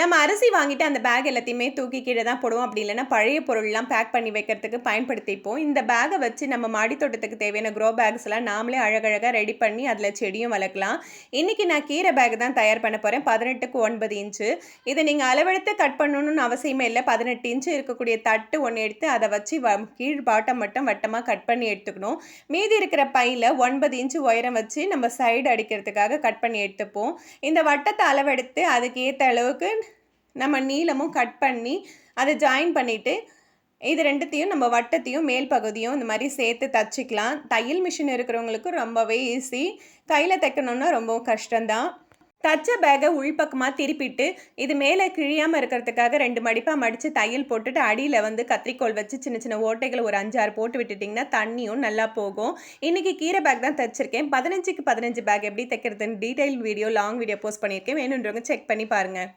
நம்ம அரிசி வாங்கிட்டு அந்த பேக் எல்லாத்தையுமே தூக்கி கீழே தான் போடுவோம். அப்படி இல்லைன்னா பழைய பொருள்லாம் பேக் பண்ணி வைக்கிறதுக்கு பயன்படுத்திப்போம். இந்த பேகை வச்சு நம்ம மாடி தோட்டத்துக்கு தேவையான க்ரோ பேக்ஸ்லாம் நாமளே அழகழகாக ரெடி பண்ணி அதில் செடியும் வளர்க்கலாம். இன்றைக்கி நான் கீரை பேக் தான் தயார் பண்ண போகிறேன் பதினெட்டுக்கு ஒன்பது இன்ச்சு. இதை நீங்கள் அளவெடுத்து கட் பண்ணணும்னு அவசியமே இல்லை. பதினெட்டு இன்ச்சு இருக்கக்கூடிய தட்டு ஒன்று எடுத்து அதை வச்சு வ கீழ் பாட்டம் மட்டும் வட்டமாக கட் பண்ணி எடுத்துக்கணும். மீதி இருக்கிற பையில் ஒன்பது இன்ச்சு உயரம் வச்சு நம்ம சைடு அடிக்கிறதுக்காக கட் பண்ணி எடுத்துப்போம். இந்த வட்டத்தை அளவெடுத்து அதுக்கு ஏற்ற அளவுக்கு நம்ம நீளமும் கட் பண்ணி அதை ஜாயின் பண்ணிவிட்டு இது ரெண்டுத்தையும் நம்ம வட்டத்தையும் மேல் பகுதியும் இந்த மாதிரி சேர்த்து தச்சுக்கலாம். தையல் மிஷின் இருக்கிறவங்களுக்கு ரொம்பவே ஈஸி கையில் தைக்கணுன்னா ரொம்ப கஷ்டம்தான். தச்ச பேகை உள்பக்கமாக திருப்பிட்டு இது மேலே கிழியாமல் இருக்கிறதுக்காக ரெண்டு மடிப்பாக மடித்து தையல் போட்டுட்டு அடியில் வந்து கத்திரிக்கோல் வச்சு சின்ன சின்ன ஓட்டைகளை ஒரு அஞ்சாறு போட்டு விட்டுட்டிங்கன்னா தண்ணியும் நல்லா போகும். இன்றைக்கி கீரை பேக் தான் தைச்சிருக்கேன். பதினஞ்சுக்கு பதினஞ்சு பேக் எப்படி தைக்கிறதுன்னு detail video long video post பண்ணியிருக்கேன். வேணுன்றவங்க செக் பண்ணி பாருங்கள்